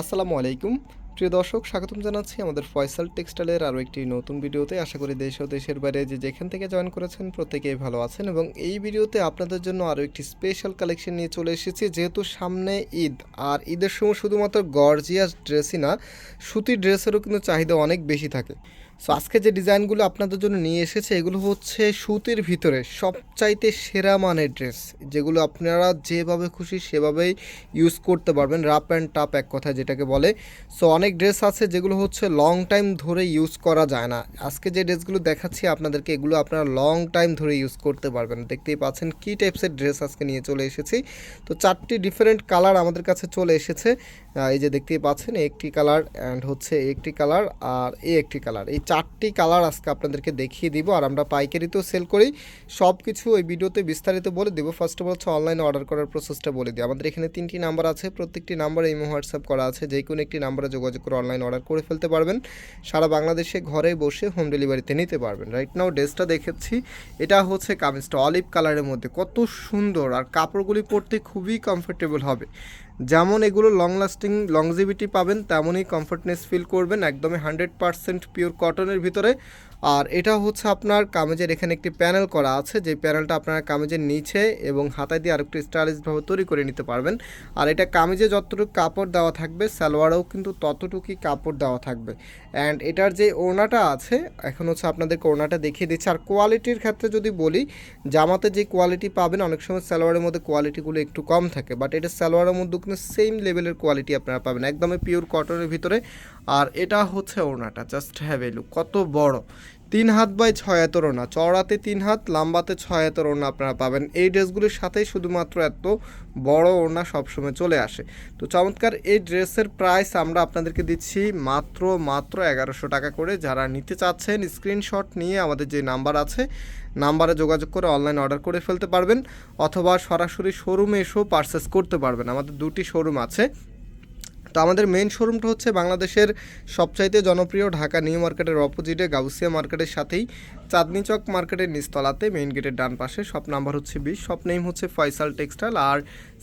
আসসালামু আলাইকুম। প্রিয় দর্শক, স্বাগতম জানাচ্ছি আমাদের ফয়সাল টেক্সটাইলের আরও একটি নতুন ভিডিওতে। আশা করি দেশ ও দেশের বাইরে যে যেখান থেকে জয়েন করেছেন প্রত্যেকেই ভালো আছেন এবং এই ভিডিওতে আপনাদের জন্য আরও একটি স্পেশাল কালেকশন নিয়ে চলে এসেছি, যেহেতু সামনে ঈদ। আর ঈদের সময় শুধুমাত্র গর্জিয়াস ড্রেসই না, সুতির ড্রেসেরও কিন্তু চাহিদা অনেক বেশি থাকে। সো আজকে যে ডিজাইনগুলো আপনাদের জন্য নিয়ে এসেছে, এগুলো হচ্ছে সুতির ভিতরে সবচাইতে সেরা মানের ড্রেস, যেগুলো আপনারা যেভাবে খুশি সেভাবেই ইউজ করতে পারবেন রাপ অ্যান্ড টাপ এক কথা যেটাকে বলে। সো অনেক ড্রেস আছে যেগুলো হচ্ছে লং টাইম ধরে ইউজ করা যায় না। আজকে যে ড্রেসগুলো দেখাচ্ছি আপনাদেরকে, এগুলো আপনারা লং টাইম ধরে ইউজ করতে পারবেন। দেখতেই পাচ্ছেন কী টাইপসের ড্রেস আজকে নিয়ে চলে এসেছি। তো, চারটি ডিফারেন্ট কালার আমাদের কাছে চলে এসেছে। এই যে দেখতেই পাচ্ছেন, একটি কালার অ্যান্ড হচ্ছে একটি কালার আর এই একটি কালার এই চারটি কালার আজকে আপনাদেরকে দেখিয়ে দিব, আর আমরা পাইকারিতেও সেল করি। সব কিছু ওই ভিডিওতে বিস্তারিত বলে দেবো। ফার্স্ট অফ অল হচ্ছে অনলাইনে অর্ডার করার প্রসেসটা বলে দিই। আমাদের এখানে তিনটি নাম্বার আছে, প্রত্যেকটি নাম্বারে ইমো হোয়াটসঅ্যাপ করা আছে। যে কোনো একটি নাম্বারে যোগাযোগ করে অনলাইন অর্ডার করে ফেলতে পারবেন। সারা বাংলাদেশে ঘরে বসে হোম ডেলিভারিতে নিতে পারবেন। রাইট নাও ড্রেসটা দেখেছি। এটা হচ্ছে কামিজটা অলিভ কালারের মধ্যে। কত সুন্দর! আর কাপড়গুলি পরতে খুবই কমফোর্টেবল হবে। যেমন এগুলো লং লাস্টিং লংজিভিটি পাবেন, তেমনই কমফোর্টনেস ফিল করবেন, একদমই হান্ড্রেড পারসেন্ট পিওর কটনের ভিতরে। আর এটা হচ্ছে আপনার কামেজের এখানে একটি প্যানেল করা আছে যে প্যানেলটা আপনার কামেজের নিচে এবং হাতায় দিয়ে আরেকটু স্টাইলিশভাবে তৈরি করে নিতে পারবেন। আর এটা কামেজে যতটুকু কাপড় দেওয়া থাকবে, সালোয়ারেও কিন্তু ততটুকুই কাপড় দেওয়া থাকবে। অ্যান্ড এটার যে ওড়নাটা আছে, এখন হচ্ছে আপনাদেরকে ওড়নাটা দেখিয়ে দিচ্ছি। আর কোয়ালিটির ক্ষেত্রে যদি বলি, জামাতে যে কোয়ালিটি পাবেন, অনেক সময় সালোয়ারের মধ্যে কোয়ালিটিগুলো একটু কম থাকে বাট এটা সালোয়ারের মধ্যে কিন্তু সেম লেভেলের কোয়ালিটি আপনারা পাবেন। একদমই পিওর কটনের ভিতরে। আর এটা হচ্ছে ওড়নাটা জাস্ট হ্যাভ এ লুক কত বড়। তিন হাত বাই ছয় এত ওড়না চওড়াতে তিন হাত, লাম্বাতে ছয় এত ওড়না আপনারা পাবেন। এই ড্রেসগুলির সাথেই শুধুমাত্র এত বড় ওড়না সবসময় চলে আসে। তো চমৎকার এই ড্রেসের প্রাইস আমরা আপনাদেরকে দিচ্ছি মাত্র মাত্র এগারোশো টাকা করে। যারা নিতে চাচ্ছেন, স্ক্রিনশট নিয়ে আমাদের যে নাম্বার আছে, নাম্বারে যোগাযোগ করে অনলাইন অর্ডার করে ফেলতে পারবেন, অথবা সরাসরি শোরুমে এসেও পারচেস করতে পারবেন। আমাদের দুটি শোরুম আছে তো আমাদের মেন শোরুমটা হচ্ছে বাংলাদেশের সবচাইতে জনপ্রিয় ঢাকা নিউ মার্কেটের অপোজিটে গাউসিয়া মার্কেটের সাথেই চাঁদনি চক মার্কেটের নিচতলাতে মেইন গেটের ডান পাশে শপ নাম্বার হচ্ছে বিশ। শপ নেম হচ্ছে ফয়সাল টেক্সটাইল আর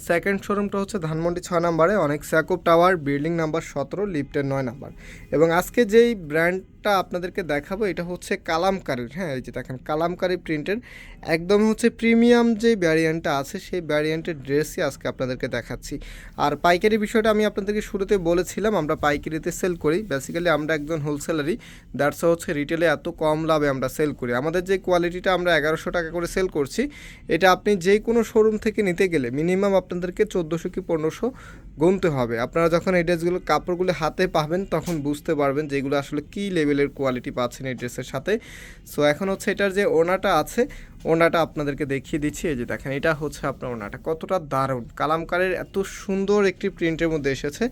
সেকেন্ড শোরুমটা হচ্ছে ধানমন্ডি ছয় নাম্বারে অনেক স্যাকুপ টাওয়ার, বিল্ডিং নাম্বার সতেরো, লিফটের নয় নাম্বার। এবং আজকে যেই ব্র্যান্ডটা আপনাদেরকে দেখাবো, এটা হচ্ছে কালামকারির হ্যাঁ এই যে দেখেন, কালামকারি প্রিন্টের একদম হচ্ছে প্রিমিয়াম যে ভ্যারিয়েন্টটা আছে, সেই ভ্যারিয়েন্টের ড্রেসই আজকে আপনাদেরকে দেখাচ্ছি। আর পাইকারি বিষয়টা আমি আপনাদেরকে শুরুতে বলেছিলাম, আমরা পাইকারিতে সেল করি। বেসিক্যালি আমরা একজন হোলসেলারই দ্যাটস হচ্ছে রিটেলে এত কম লাভে আমরা সেল করি। আমাদের যে কোয়ালিটিটা আমরা এগারোশো টাকা করে সেল করছি, এটা আপনি যে কোনো শোরুম থেকে নিতে গেলে মিনিমাম আপনাদেরকে চোদ্দোশো কি পনেরোশো গুনতে হবে। আপনারা যখন এই ড্রেসগুলো কাপড়গুলো হাতে পাবেন, তখন বুঝতে পারবেন যে এগুলো আসলে কী লেভেলের কোয়ালিটি পাচ্ছেন এই ড্রেসের সাথে। সো এখন হচ্ছে এটার যে ওনাটা আছে ওনাটা আপনাদেরকে দেখিয়ে দিচ্ছি, এই যে দেখেন, এটা হচ্ছে আপনার ওনাটা কতটা দারুণ। কালামকারের এত সুন্দর একটি প্রিন্টের মধ্যে এসেছে।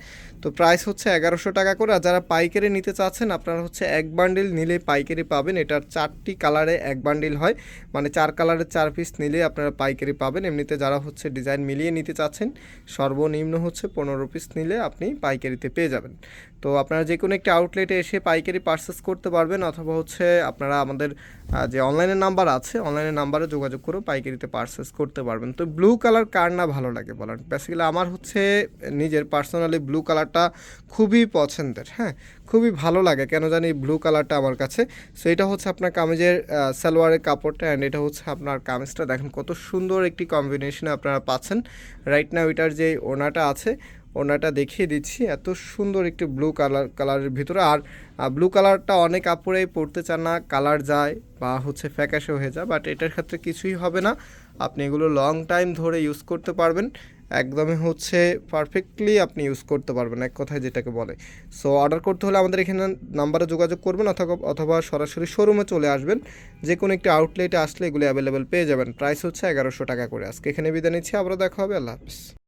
তো প্রাইস হচ্ছে এগারোশো টাকা করে, আর যারা পাইকারি নিতে চাচ্ছেন, আপনারা হচ্ছে এক বান্ডিল নিলে পাইকারি পাবেন। এটার চারটি কালারে এক বান্ডিল হয়। মানে চার কালারের চার পিস নিলে আপনারা পাইকারি পাবেন। এমনিতে যারা হচ্ছে ডিজাইন মিলিয়ে নিতে চাচ্ছেন, সর্বনিম্ন হচ্ছে পনেরো পিস নিলে আপনি পাইকারিতে পেয়ে যাবেন। তো আপনারা যে কোনো একটি আউটলেটে এসে পাইকারি পারচেস করতে পারবেন, অথবা হচ্ছে আপনারা আমাদের যে অনলাইনের নাম্বার আছে অনলাইনের নাম্বারে যোগাযোগ করে পাইকারিতে পারচেস করতে পারবেন। তো ব্লু কালার কার না ভালো লাগে বলেন। বেসিক্যালি আমার হচ্ছে নিজের পার্সোনালি ব্লু কালারটা খুবই পছন্দের হ্যাঁ? খুবই ভালো লাগে, কেন জানি ব্লু কালারটা আমার কাছে। সো এটা হচ্ছে আপনার কামিজের সালোয়ারের কাপড়টা অ্যান্ড এটা হচ্ছে আপনার কামিজটা। দেখেন কত সুন্দর একটি কম্বিনেশনে আপনারা পাচ্ছেন। রাইট নাও এটার যে ওনাটা আছে ওনাটা দেখিয়ে দিচ্ছি। এত সুন্দর একটি ব্লু কালার কালারের ভিতরে। আর ব্লু কালারটা অনেক আপুরেই পড়তে চান না কালার যায় বা হচ্ছে ফ্যাকাশে হয়ে যায় বাট এটার ক্ষেত্রে কিছুই হবে না। আপনি এগুলো লং টাইম ধরে ইউজ করতে পারবেন। একদমই হচ্ছে পারফেক্টলি আপনি ইউজ করতে পারবেন, এক কথায় যেটাকে বলে। সো অর্ডার করতে হলে আমাদের এখানে নাম্বারে যোগাযোগ করবেন অথবা অথবা সরাসরি শোরুমে চলে আসবেন। যে কোনো একটি আউটলেটে আসলে এগুলো অ্যাভেলেবেল পেয়ে যাবেন। প্রাইস হচ্ছে এগারোশো টাকা করে। আজকে এখানে বিদায় নিচ্ছি, আবারও দেখা হবে। আল্লাহ হাফিজ।